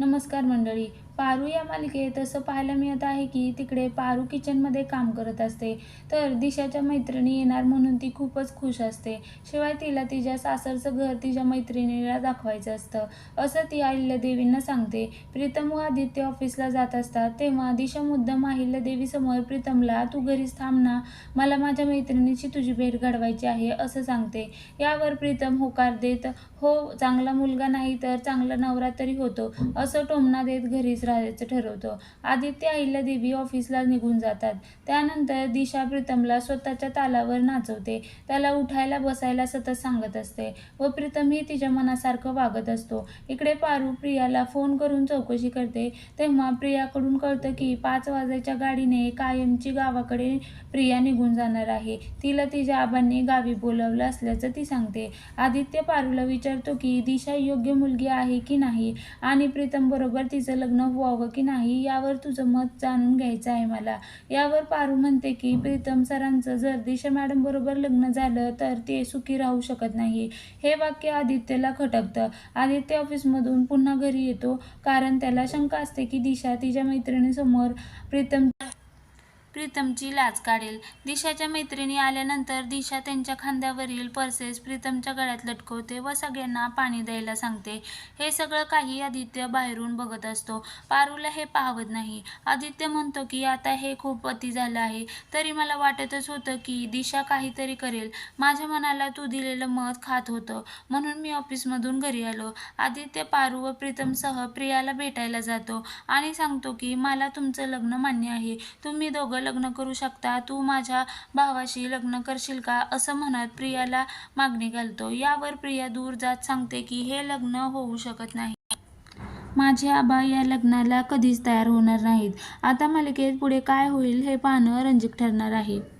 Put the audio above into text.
नमस्कार मंडळी. पारू या मालिकेत असं पाहायला मिळत आहे की तिकडे पारू किचनमध्ये काम करत असते. तर दिशाच्या मैत्रिणी येणार म्हणून ती खूपच खुश असते. शिवाय तिला तिच्या सासरचं घर तिच्या मैत्रिणीला दाखवायचं असतं. असं ती अहिल्यादेवींना सांगते. प्रीतम व आदित्य ऑफिसला जात असतात तेव्हा दिशा मुद्दाम अहिल्यादेवीसमोर प्रीतमला तू घरीच थांब ना. मला माझ्या मैत्रिणीची तुझी भेट घडवायची आहे असं सांगते. यावर प्रीतम होकार देत हो चांगला मुलगा नाही तर चांगला नवरा तरी होतो असं टोमणा देत घरीच राहायचं ठरवतो. आदित्य अहिल्यादेवी ऑफिसला निघून जातात. त्यानंतर दिशा प्रीतमला स्वतःच्या तालावर नाचवते. त्याला उठायला बसायला सतत सांगत असते व प्रीतमही तिच्या मनासारखं वागत असतो. इकडे पारू प्रियाला फोन करून चौकशी करते. तेव्हा प्रियाकडून कळतं की पाच वाजायच्या गाडीने कायमची गावाकडे प्रिया निघून जाणार आहे. तिला तिच्या आबांनी गावी बोलवलं असल्याचं ती सांगते. आदित्य पारूला विचारतो की दिशा योग्य मुलगी आहे की नाही? आणि प्रीतम बरोबर तिचं लग्न व्हावं की नाही यावर तुझं मत जाणून घ्यायचं आहे मला. यावर पारू म्हणते की प्रीतम सरांचं जर दिशा मॅडम बरोबर लग्न झालं तर ते सुखी राहू शकत नाही हे वाक्य आदित्यला खटकतं आदित्य ऑफिसमधून पुन्हा घरी येतो कारण त्याला शंका असते की दिशा तिच्या मैत्रिणीसमोर प्रीतम प्रीतमची लाच काढेल. दिशाच्या मैत्रिणी आल्यानंतर दिशा त्यांच्या खांद्यावरील पर्सेस प्रीतमच्या गळ्यात लटकवते व सगळ्यांना पाणी द्यायला सांगते. हे सगळं काही आदित्य बाहेरून बघत असतो. पारूला हे पाहवत नाही. आदित्य म्हणतो की आता हे खूप अति झालं आहे. तरी मला वाटतच होतं की दिशा काहीतरी करेल. माझ्या मनाला तू दिलेलं मत खात होतं. म्हणून मी ऑफिसमधून घरी आलो. आदित्य पारू व प्रीतमसह प्रियाला भेटायला जातो आणि सांगतो की मला तुमचं लग्न मान्य आहे. तुम्ही दोघं लग्न करू शकता? तू माझ्या भावाशी लग्न करशील का? असं म्हणत प्रियाला मागणी घालतो. यावर प्रिया दूर जात सांगते की हे लग्न होऊ शकत नाही. माझे आबा या लग्नाला कधीच तयार होणार नाहीत. आता मालिकेत पुढे काय होईल हे पाहणं रंजक ठरणार आहे.